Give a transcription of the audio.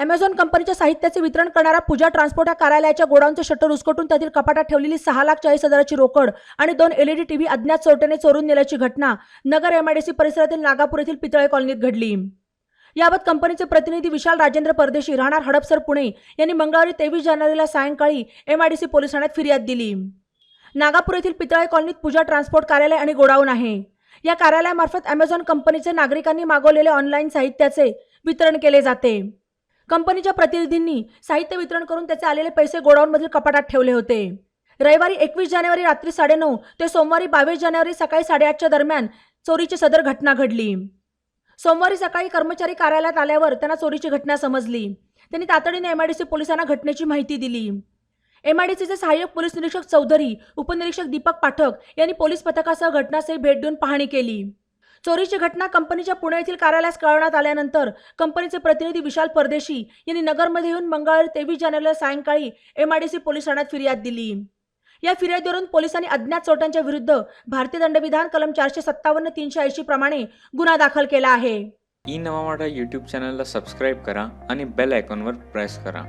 Amazon कंपनीच्या साहित्याचे वितरण करणारा पूजा ट्रान्सपोर्ट या कार्यालयाच्या गोडाऊनचे शटर उसकटून त्यातील कपाटात ठेवलेली सहा लाख चाळीस हजाराची रोकड आणि दोन एलईडी टीव्ही अज्ञात चोरट्याने चोरून नेल्याची घटना नगर एमआयडीसी परिसरातील नागापूर येथील पितळे कॉलनीत घडली. याबाबत कंपनीचे प्रतिनिधी विशाल राजेंद्र परदेशी राहणार हडपसर पुणे यांनी मंगळवारी तेवीस जानेवारीला सायंकाळी एमआयडीसी पोलीस ठाण्यात फिर्याद दिली. नागापूर येथील पितळे कॉलनीत पूजा ट्रान्सपोर्ट कार्यालय आणि गोडाऊन आहे. या कार्यालयामार्फत अमेझॉन कंपनीचे नागरिकांनी मागवलेले ऑनलाईन साहित्याचे वितरण केले जाते. कंपनीच्या प्रतिनिधींनी साहित्य वितरण करून त्याचे आलेले पैसे गोडाऊनमधील कपाटात ठेवले होते. रविवारी एकवीस जानेवारी रात्री साडेनऊ ते सोमवारी बावीस जानेवारी सकाळी साडेआठच्या दरम्यान चोरीची सदर घटना घडली. सोमवारी सकाळी कर्मचारी कार्यालयात आल्यावर त्यांना चोरीची घटना समजली. त्यांनी तातडीने एमआयडीसी पोलिसांना घटनेची माहिती दिली. एमआयडीसीचे सहाय्यक पोलीस निरीक्षक चौधरी उपनिरीक्षक दीपक पाठक यांनी पोलीस पथकासह घटनास्थळी भेट देऊन पाहणी केली. चोरीची घटना कंपनीच्या पुणे येथील कार्यालयास कळवण्यात आल्यानंतर कंपनीचे प्रतिनिधी विशाल परदेशी यांनी नगरमध्ये येऊन मंगळवारी तेवीस जानेवारीला सायंकाळी एमआयडीसी पोलीस ठाण्यात फिर्याद दिली. या फिर्यादीवरून पोलिसांनी अज्ञात चोरट्यांच्या विरुद्ध भारतीय दंडविधान कलम चारशे सत्तावन्न तीनशे ऐंशी प्रमाणे गुन्हा दाखल केला आहे. ई नवा यूट्यूब चॅनलला सबस्क्राईब करा आणि बेल आयकॉनवर प्रेस करा.